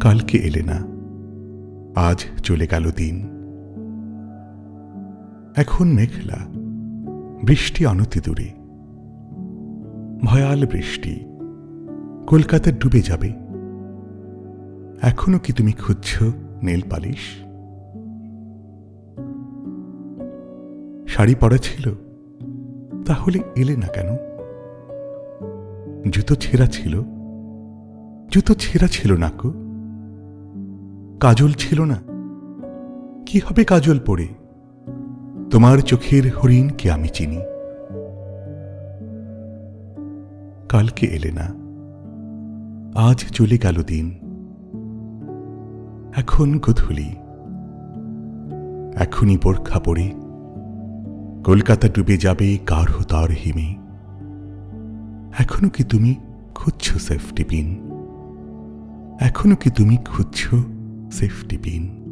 কালকে এলে না, আজ চলে গেল দিন। এখন মেঘলা, বৃষ্টি অনতি দূরে। ভয়াল বৃষ্টি কলকাতা ডুবে যাবে। এখনও কি তুমি খুঁজছ নেল পালিশ? শাড়ি পরা ছিল, তাহলে এলে না কেন? জুতো ছেঁড়া ছিল, জুতো ছেঁড়া ছিল না কো? কাজল ছিল না। কি হবে কাজল পড়ে? তোমার চোখের হরিণকে আমি চিনি। কালকে এলে না। আজ চলে গেল দিন। এখন গধূলি। এখনই বোরখা পড়ে কলকাতা ডুবে যাবে কার তার হিমে। এখনও কি তুমি খুঁজছ সেফটি পিন এখনও কি তুমি খুঁজছ সেফটি পিন